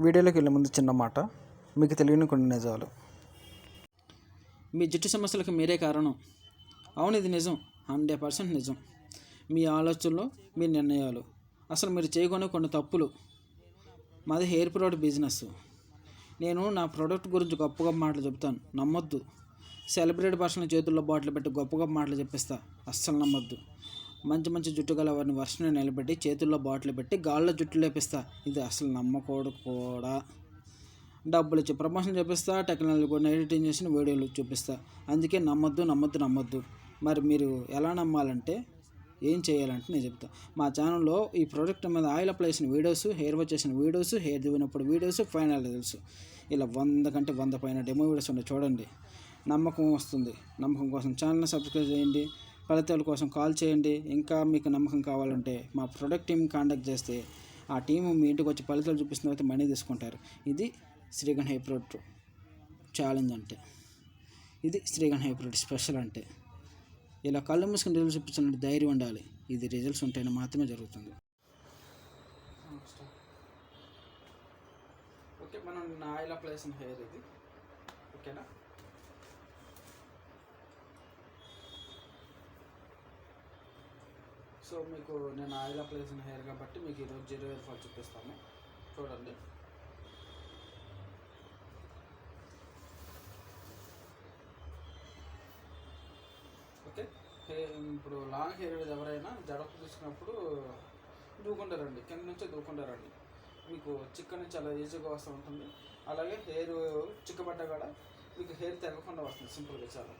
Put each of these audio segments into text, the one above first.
వీడియోలోకి వెళ్ళే ముందు చిన్న మాట. మీకు తెలియని కొన్ని నిజాలు. మీ జుట్టు సమస్యలకు మీరే కారణం. అవును ఇది నిజం. హండ్రెడ్ పర్సెంట్ నిజం. మీ ఆలోచనలు మీ నిర్ణయాలు. అసలు మీరు చేయకునే కొన్ని తప్పులు. మాది హెయిర్ ప్రోడక్ట్ బిజినెస్. నేను నా ప్రోడక్ట్ గురించి గొప్ప గొప్ప మాటలు చెప్తాను. నమ్మొద్దు. సెలబ్రిటీ పర్సన్ చేతుల్లో బాటిల్ పెట్టి గొప్ప గొప్ప మాటలు చెప్పిస్తా. అస్సలు నమ్మొద్దు. మంచి మంచి జుట్టు గల వారిని వర్షంలో నిలబెట్టి చేతుల్లో బాటిల్ పెట్టి గాల్లో జుట్టు లేపిస్తా. ఇది అసలు నమ్మకూడదు కూడా. డబ్బులు ఇచ్చి ప్రమోషన్ చూపిస్తా టెక్నాలజీ కూడా ఎడిటింగ్ చేసిన వీడియోలు చూపిస్తా. అందుకే నమ్మొద్దు నమ్మొద్దు నమ్మొద్దు. మరి మీరు ఎలా నమ్మాలంటే ఏం చేయాలంటే నేను చెప్తా. మా ఛానల్లో ఈ ప్రోడక్ట్ మీద ఆయిల్ అప్లై చేసిన వీడియోస్ హెయిర్ వాష్ చేసిన వీడియోస్ హెయిర్ దివినప్పుడు వీడియోస్ ఫైనల్ రిజల్ట్స్. ఇలా వంద కంటే వంద పైన డెమో వీడియోస్ ఉన్నాయి చూడండి. నమ్మకం వస్తుంది. నమ్మకం కోసం ఛానల్ని సబ్స్క్రైబ్ చేయండి. ఫలితాల కోసం కాల్ చేయండి. ఇంకా మీకు నమ్మకం కావాలంటే మా ప్రొడక్ట్ టీం కాంటాక్ట్ చేస్తే ఆ టీం మీ ఇంటికి వచ్చి ఫలితాలు చూపిస్తున్న తర్వాత మనీ తీసుకుంటారు. ఇది శ్రీగణ్ హైప్రోడ్ ఛాలెంజ్ అంటే. ఇది శ్రీగణ్ హైప్రోడ్ స్పెషల్ అంటే. ఇలా కళ్ళు మూసుకుని రిజల్ట్స్ చూపించాలంటే ధైర్యం ఉండాలి. ఇది రిజల్ట్స్ ఉంటేనే మాత్రమే జరుగుతుంది. ఓకే మనం ఆయిల్ అప్లై చేసిన హెయిర్ ఇది. ఓకేనా సో మీకు నేను ఆయిల్ అప్లై చేసిన హెయిర్ కాబట్టి మీకు ఈరోజు జీరో హెయిర్ ఫాల్ చూపిస్తాను చూడండి. ఓకే. హెయిర్ ఇప్పుడు లాంగ్ హెయిర్ మీద ఎవరైనా జడకు తీసుకున్నప్పుడు దూకుంటారండి. కింద నుంచే దూకుంటారండి. మీకు చిక్క నుంచి చాలా ఈజీగా వస్తూ ఉంటుంది. అలాగే హెయిర్ చిక్కబడ్డ కూడా మీకు హెయిర్ తెగకుండా వస్తుంది. సింపుల్గా చాలా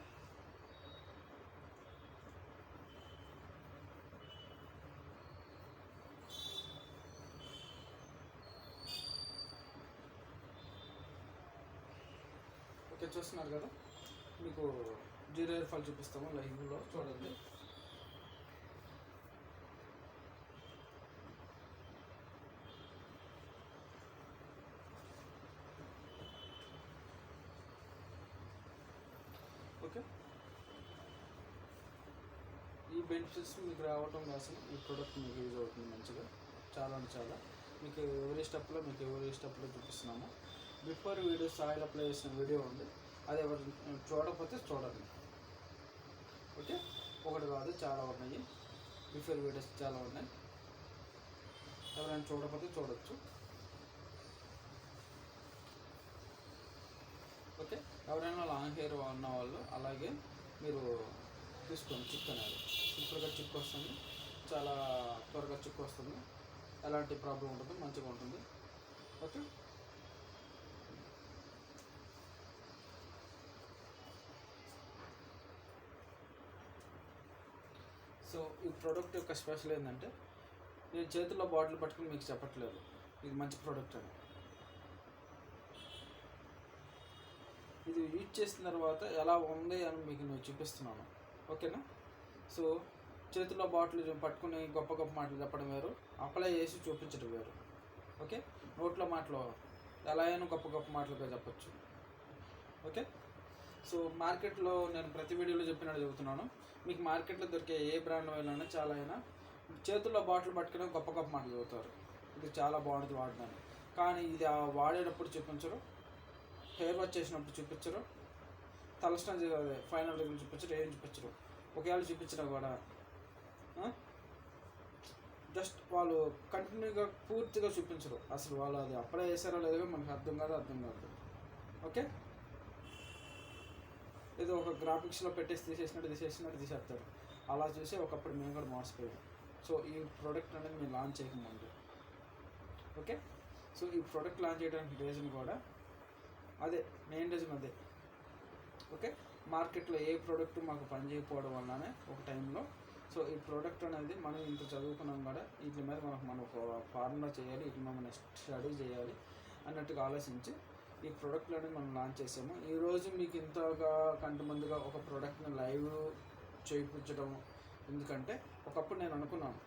ఓకే చేస్తున్నారు కదా మీకు జీరో ఇయర్ ఫాల్ చూపిస్తాము లైవ్లో చూడండి. ఓకే. ఈ బెనిఫిట్స్ మీకు రావటం కోసం ఈ ప్రోడక్ట్ మీకు యూజ్ అవుతుంది మంచిగా చాలా అంటే చాలా. మీకు ఎవరి స్టెప్లో మీకు ఎవరి స్టెప్లో చూపిస్తున్నాము. బిఫోర్ వీడియోస్ సాయిల్ అప్లై చేసిన వీడియో ఉంది. అది ఎవరు చూడకపోతే చూడండి ఓకే? ఒకటి కాదు చాలా ఉన్నాయి. బిఫోర్ వీడియోస్ చాలా ఉన్నాయి. ఎవరైనా చూడకపోతే చూడొచ్చు. ఓకే? ఎవరైనా లాంగ్ హెయిర్ ఉన్న వాళ్ళు అలాగే మీరు తీసుకోండి చిక్ అనేది సింపుల్గా చిక్ వస్తుంది చాలా త్వరగా చిక్ వస్తుంది ఎలాంటి ప్రాబ్లం ఉండదు మంచిగా ఉంటుంది. ఓకే? సో ఈ ప్రోడక్ట్ యొక్క స్పెషల్ ఏంటంటే నేను చేతిలో బాటిల్ పట్టుకుని మీకు చెప్పట్లేదు. ఇది మంచి ప్రోడక్ట్ అని. ఇది యూజ్ చేసిన తర్వాత ఎలా ఉంది అని మీకు నేను చూపిస్తున్నాను. ఓకేనా? సో చేతిలో బాటిల్ పట్టుకుని గొప్ప గొప్ప మాటలు చెప్పడం వేరు. అప్లై చేసి చూపించడం వేరు. ఓకే? నోట్లో మాటలు ఎలా అయినా గొప్ప గొప్ప మాటలుగా చెప్పచ్చు. ఓకే? సో మార్కెట్లో నేను ప్రతి వీడియోలో చెప్పినట్టు చెబుతున్నాను. మీకు మార్కెట్లో దొరికే ఏ బ్రాండ్ అయినా చాలా అయినా చేతుల్లో బాటిల్ పట్టుకుని గొప్ప గొప్ప మాటలు చదువుతారు ఇది చాలా బాగుంటుంది వాడడానికి. కానీ ఇది వాడేటప్పుడు చూపించరు. హెయిర్ వాష్ చేసినప్పుడు చూపించరు. తలస్నానం అదే ఫైనల్ రిజల్ట్ చూపించరు ఏం చూపించరు. ఒకవేళ చూపించినా కూడా జస్ట్ వాళ్ళు కంటిన్యూగా పూర్తిగా చూపించరు. అసలు వాళ్ళు అది అప్లై చేశారో లేదో మనకు అర్థం కాదు అర్థం కాదు. ఓకే? ఏదో ఒక గ్రాఫిక్స్లో పెట్టేసి తీసేసినట్టు తీసేసినట్టు తీసేస్తారు అలా చూసి ఒకప్పుడు మేము కూడా మోసపోయాం సో ఈ ప్రోడక్ట్ అనేది మేము లాంచ్ చేయకముందు. ఓకే సో ఈ ప్రోడక్ట్ లాంచ్ చేయడానికి రీజన్ కూడా అదే మెయిన్ రీజన్ అదే. ఓకే మార్కెట్లో ఏ ప్రోడక్ట్ మాకు పనిచేయకపోవడం వల్లనే ఒక టైంలో సో ఈ ప్రోడక్ట్ అనేది మనం ఇంత చదువుకున్నాం కూడా వీటి మీద మనకు మనం ఒక ఫార్ములా చేయాలి వీటి మనం మనం స్టడీ చేయాలి అన్నట్టుగా ఆలోచించి ఈ ప్రోడక్ట్లు అనేది మనం లాంచ్ చేసాము. ఈరోజు మీకు ఇంతగా కంటి ముందుగా ఒక ప్రోడక్ట్ని లైవ్ చేయించడం ఎందుకంటే ఒకప్పుడు నేను అనుకున్నాను.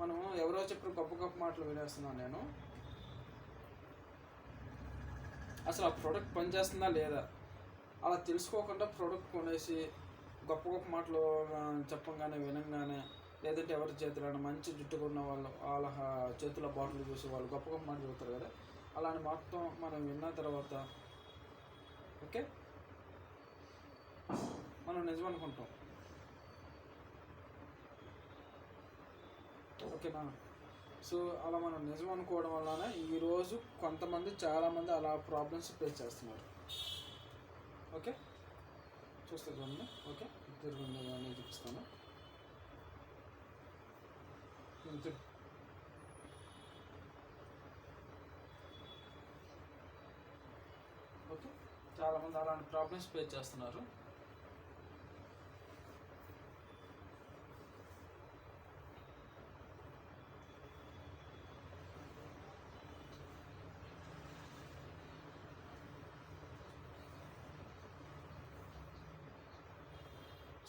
మనం ఎవరో చెప్పిన గొప్ప గొప్ప మాటలు వినేస్తున్నాను నేను. అసలు ఆ ప్రోడక్ట్ పనిచేస్తుందా లేదా? అలా తెలుసుకోకుండా ప్రోడక్ట్ కొనేసి గొప్ప గొప్ప మాటలు చెప్పంగానే వినంగానే లేదంటే ఎవరి చేతిలో మంచి జుట్టుకున్న వాళ్ళు వాళ్ళ చేతుల బాటిల్ చూసి వాళ్ళు గొప్ప గొప్ప మాటలు చెబుతారు కదా. అలాంటి మొత్తం మనం విన్న తర్వాత ఓకే? మనం నిజం అనుకుంటాం ఓకేనా? సో అలా మనం నిజం అనుకోవడం వలన ఈరోజు కొంతమంది చాలామంది అలా ప్రాబ్లమ్స్ ఫేస్ చేస్తున్నారు. ఓకే? చూస్తే చూడండి. ఓకే? తిరుగుండి అన్నీ చూపిస్తాను. చాలామంది అలాంటి ప్రాబ్లమ్స్ ఫేస్ చేస్తున్నారు.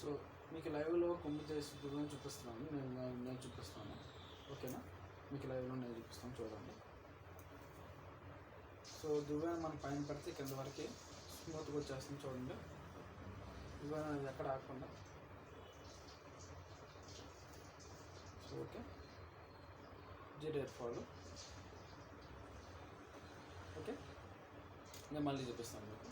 సో మీకు లైవ్లో కుంభ చేసి దూరం చూపిస్తున్నాను. నేను నేను- చూపిస్తాను ఓకేనా? మీకు లైవ్లో నేను చూపిస్తాను. చూడండి. సో దువ్వెన మనం పైన పడితే కింద వరకు స్మూత్గా వచ్చేస్తుంది చూడండి. దువ్వెన ఎక్కడ ఆగకుండా. ఓకే జీరో ఫాల్ ఓకే నేను మళ్ళీ చూపిస్తాను మీకు.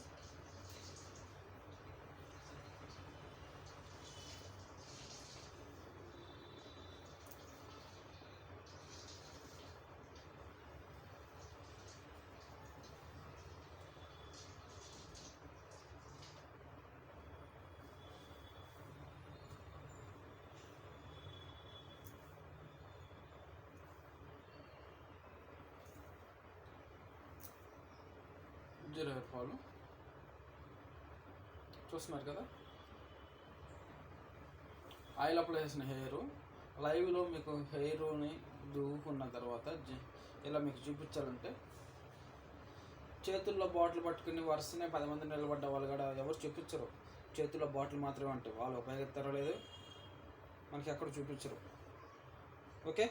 జీరో హెయిర్ ఫాల్ చూస్తున్నారు కదా? ఆయిల్ అప్లై చేసిన హెయిర్. లైవ్లో మీకు హెయిర్ని దువ్వుకున్న తర్వాత ఇలా మీకు చూపించాలంటే చేతుల్లో బాటిల్ పట్టుకుని వరుసనే పది మంది నిలబడ్డ వాళ్ళు కూడా ఎవరు చూపించరు. చేతుల్లో బాటిల్ మాత్రమే అంటే వాళ్ళు ఉపయోగిస్తారో లేదు మనకి ఎక్కడ చూపించరు. ఓకే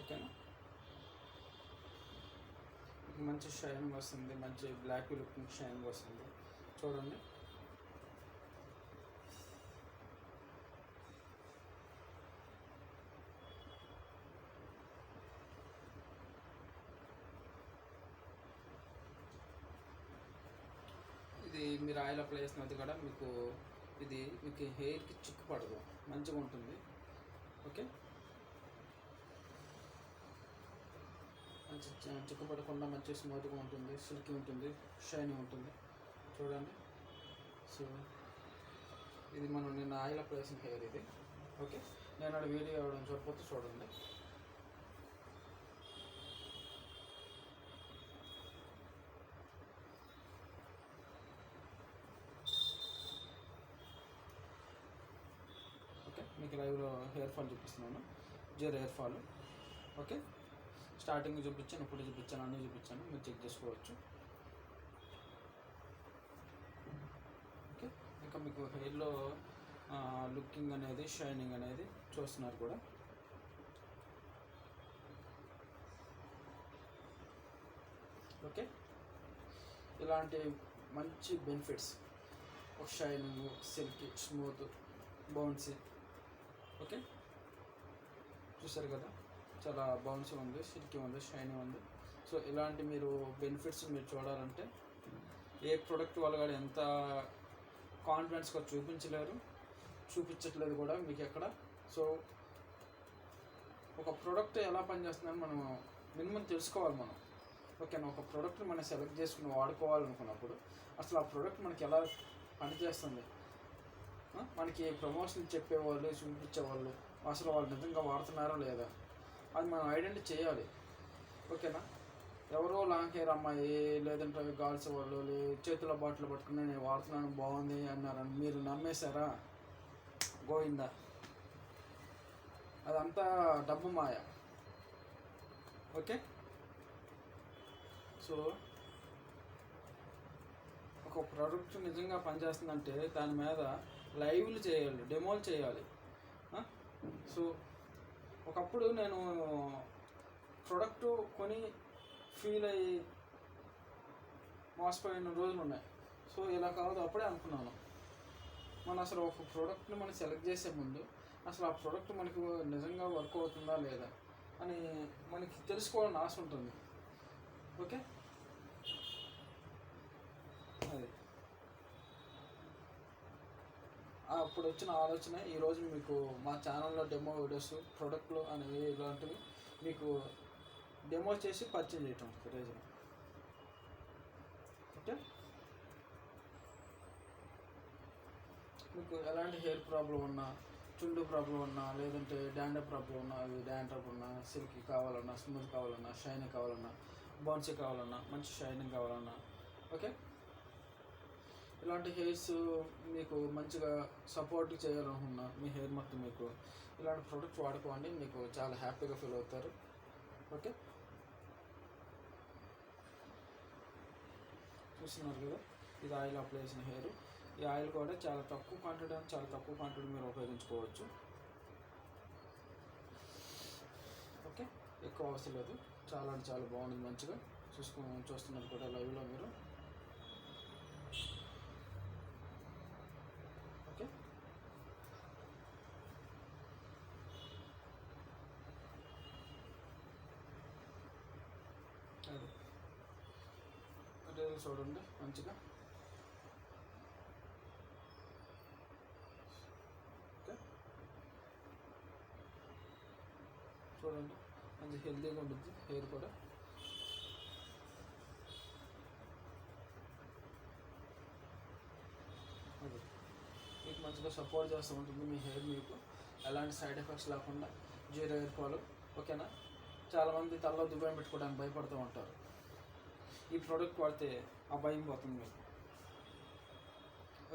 ఓకేనా మీకు మంచి షైనింగ్ వస్తుంది మంచి బ్లాక్ లుకింగ్ షైనింగ్ వస్తుంది. చూడండి. ఇది మీరు ఆయిల్ అప్లై చేసినది కూడా మీకు ఇది మీకు హెయిర్కి చిక్కు పడదు. మంచిగా ఉంటుంది. ఓకే? మంచి చ- చిక్కుపడకుండా మంచి స్మూత్గా ఉంటుంది సిల్కీ ఉంటుంది షైనీ ఉంటుంది. చూడండి. సో ఇది మనం నిన్న ఆయిల్ అప్లై చేసిన హెయిర్ ఇది. ఓకే? నేను అక్కడ వీడియో ఇవ్వడం చూడకపోతే చూడండి. ఓకే? మీకు లైవ్లో హెయిర్ ఫాల్ చూపిస్తున్నాను. జర్ హెయిర్ ఫాల్. ఓకే? స్టార్టింగ్ చూపించాను ఇప్పుడు చూపించాను అన్నీ చూపించాను. మీరు చెక్ చేసుకోవచ్చు. ఓకే? ఇంకా మీకు హెయిర్లో లుకింగ్ అనేది షైనింగ్ అనేది చూస్తున్నారు కూడా. ఓకే? ఇలాంటి మంచి బెనిఫిట్స్. ఒక shining silk smooth bouncy. Okay? చూసారు కదా? చాలా బౌన్సీ ఉంది సిల్కీ ఉంది షైనీ ఉంది. సో ఇలాంటి మీరు బెనిఫిట్స్ మీరు చూడాలంటే ఏ ప్రోడక్ట్ వాళ్ళు కూడా ఎంత కాన్ఫిడెన్స్గా చూపించలేరు చూపించట్లేదు కూడా మీకు ఎక్కడ. సో ఒక ప్రోడక్ట్ ఎలా పనిచేస్తుందని మనం మినిమం తెలుసుకోవాలి మనం. ఓకేనా ఒక ప్రోడక్ట్ని మనం సెలెక్ట్ చేసుకుని వాడుకోవాలనుకున్నప్పుడు అసలు ఆ ప్రోడక్ట్ మనకి ఎలా పనిచేస్తుంది? మనకి ప్రమోషన్ చెప్పేవాళ్ళు చూపించేవాళ్ళు అసలు వాళ్ళు నిజంగా వాడుతున్నారా లేదా? అది మనం ఐడెంటిఫై చేయాలి. ఓకేనా? ఎవరో లాంగ్ హెయిర్ అమ్మాయి లేదంటే గర్ల్స్ వాళ్ళు లే- చేతిలో బాటిల్ పట్టుకుని నేను వాడుతున్నాను బాగుంది అన్నారని మీరు నమ్మేశారా? గోవిందా? అదంతా డబ్బు మాయ. ఓకే? సో ఒక ప్రోడక్ట్ నిజంగా పనిచేస్తుందంటే దాని మీద లైవ్లు చేయాలి డెమోలు చేయాలి. సో ఒకప్పుడు నేను ప్రోడక్ట్ కొని ఫీల్ అయ్యి మోసపోయిన రోజులు ఉన్నాయి. సో ఇలా కాదు అప్పుడే అనుకున్నాను. మనం అసలు ఒక ప్రోడక్ట్ని మనం సెలెక్ట్ చేసే ముందు అసలు ఆ ప్రోడక్ట్ మనకు నిజంగా వర్క్ అవుతుందా లేదా అని మనకి తెలుసుకోవాలని ఆశ ఉంటుంది. ఓకే అది అప్పుడు వచ్చిన ఆలోచన ఈరోజు మీకు మా ఛానల్లో డెమో వీడియోస్ ప్రోడక్ట్లు అనేవి ఇలాంటివి మీకు డెమో చేసి పరిచయం చేయటం ప్రయోజనం ఓకే? మీకు ఎలాంటి హెయిర్ ప్రాబ్లం ఉన్నా చుండు ప్రాబ్లం ఉన్నా లేదంటే డాండ్రఫ్ ప్రాబ్లం ఉన్నా అవి డాండ్రఫ్ ఉన్నా సిల్క్ కావాలన్నా స్మూత్ కావాలన్నా షైన్ కావాలన్నా బౌన్సీ కావాలన్నా మంచి షైనింగ్ కావాలన్నా ఓకే? ఇలాంటి హెయిర్స్ మీకు మంచిగా సపోర్ట్ చేయాలనుకున్నా మీ హెయిర్ మొత్తం మీకు ఇలాంటి ప్రోడక్ట్ వాడుకోండి మీకు చాలా హ్యాపీగా ఫీల్ అవుతారు. ఓకే చూస్తున్నారు కదా? ఇది ఆయిల్ అప్లై చేసిన హెయిర్. ఈ ఆయిల్ కూడా చాలా తక్కువ క్వాంటిటీ చాలా తక్కువ క్వాంటిటీ మీరు ఉపయోగించుకోవచ్చు. ఓకే ఎక్కువ అవసరం లేదు. చాలా అంటే చాలా బాగుంది మంచిగా. చూసుకో చూస్తున్నారు కూడా లైవ్లో మీరు ఓకే అది చూడండి మంచిగా. చూడండి మంచి హెల్దీగా ఉంటుంది హెయిర్ కూడా. అది. మీకు మంచిగా సపోర్ట్ చేస్తూ ఉంటుంది మీ హెయిర్ మీకు. ఎలాంటి సైడ్ ఎఫెక్ట్స్ లేకుండా జీరో హెయిర్ ఫాల్ ఓకేనా చాలామంది తలలో దుబాయ్ పెట్టుకోవడానికి భయపడుతూ ఉంటారు. ఈ ప్రోడక్ట్ వాడితే ఆ భయం పోతుంది మీకు.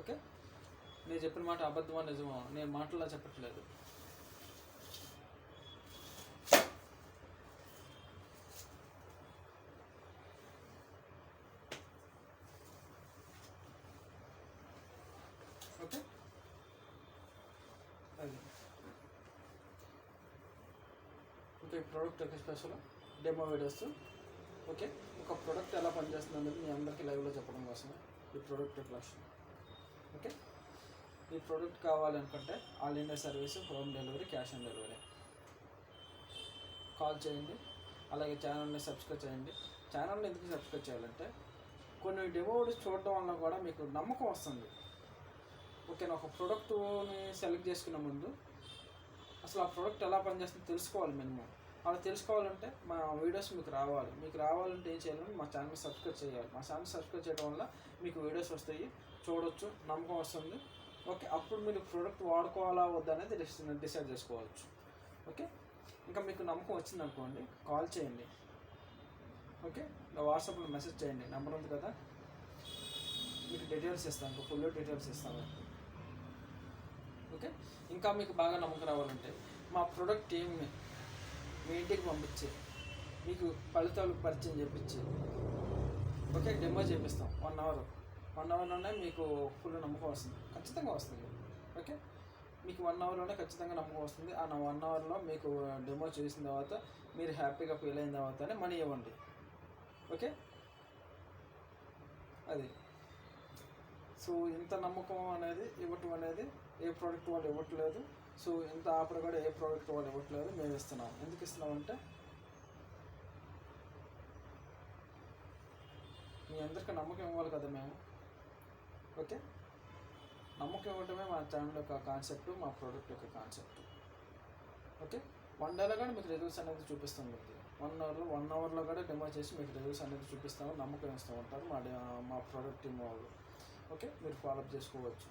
ఓకే నేను చెప్పిన మాట అబద్ధమా నిజమా నేను మాటలా చెప్పట్లేదు. ఓకే అది. ఓకే ప్రోడక్ట్ యొక్క స్పెషల్ డెమో వీడియోస్ ఓకే ఒక ప్రోడక్ట్ ఎలా పనిచేస్తుంది అనేది మీ అందరికీ లైవ్లో చెప్పడం కోసం ఈ ప్రోడక్ట్ యొక్క లక్ష్యం. ఓకే ఈ ప్రోడక్ట్ కావాలనుకుంటే all India service home delivery cash on delivery call చేయండి. అలాగే ఛానల్ని సబ్స్క్రైబ్ చేయండి. ఛానల్ని ఎందుకు సబ్స్క్రైబ్ చేయాలంటే కొన్ని డెమో చూడడం చూడటం వల్ల కూడా మీకు నమ్మకం వస్తుంది. ఓకేనా ఒక ప్రోడక్ట్ని సెలెక్ట్ చేసుకునే ముందు అసలు ఆ ప్రోడక్ట్ ఎలా పనిచేస్తుందో తెలుసుకోవాలి మినిమం అలా తెలుసుకోవాలంటే మా వీడియోస్ మీకు రావాలి. మీకు రావాలంటే ఏం చేయాలంటే మా ఛానల్ సబ్స్క్రైబ్ చేయాలి. మా ఛానల్ సబ్స్క్రైబ్ చేయడం వల్ల మీకు వీడియోస్ వస్తాయి. చూడొచ్చు నమ్మకం వస్తుంది. ఓకే అప్పుడు మీరు ప్రోడక్ట్ వాడుకోవాలా వద్దా అనేది డిసైడ్ చేసుకోవచ్చు. ఓకే? ఇంకా మీకు నమ్మకం వచ్చింది అనుకోండి కాల్ చేయండి. ఓకే? నా వాట్సాప్లో మెసేజ్ చేయండి. నెంబర్ ఉంది కదా? మీకు డీటెయిల్స్ ఇస్తాను. ఫుల్ డీటెయిల్స్ ఇస్తాను. ఓకే? ఇంకా మీకు బాగా నమ్మకం రావాలంటే మా ప్రొడక్ట్ ఏమి మీ ఇంటికి పంపించి. మీకు ఫలితాలు పరిచయం చేపించి. ఓకే డెమో చేపిస్తాం. వన్ అవర్ వన్ అవర్లోనే మీకు ఫుల్ నమ్మకం వస్తుంది. ఖచ్చితంగా వస్తుంది. ఓకే? మీకు వన్ అవర్లోనే ఖచ్చితంగా నమ్మకం వస్తుంది. ఆ వన్ అవర్లో మీకు డెమో చేసిన తర్వాత మీరు హ్యాపీగా ఫీల్ అయిన తర్వాతనే మనీ ఇవ్వండి. ఓకే? అది. సో ఇంత నమ్మకం అనేది ఇవ్వటం అనేది ఏ ప్రోడక్ట్ వాళ్ళు ఇవ్వట్లేదు. సో ఇంత ఆఫర్ కూడా ఏ ప్రోడక్ట్ వాళ్ళు ఇవ్వట్లేదు మేము ఇస్తున్నాం. ఎందుకు ఇస్తున్నామంటే మీ అందరికీ నమ్మకం ఇవ్వాలి కదా మేము. ఓకే? నమ్మకం ఇవ్వటమే మా ఛానల్ యొక్క కాన్సెప్ట్ మా ప్రోడక్ట్ యొక్క కాన్సెప్ట్ ఓకే? వన్ డేలో కూడా మీకు రివ్యూస్ అనేది చూపిస్తాం మీకు వన్ అవర్లో వన్ అవర్లో కూడా డెమో చేసి మీకు రివ్యూస్ అనేది చూపిస్తాము. నమ్మకం ఇస్తూ ఉంటారు మా మా ప్రోడక్ట్ టీమ్ వాళ్ళు. ఓకే? మీరు ఫాలోఅప్ చేసుకోవచ్చు.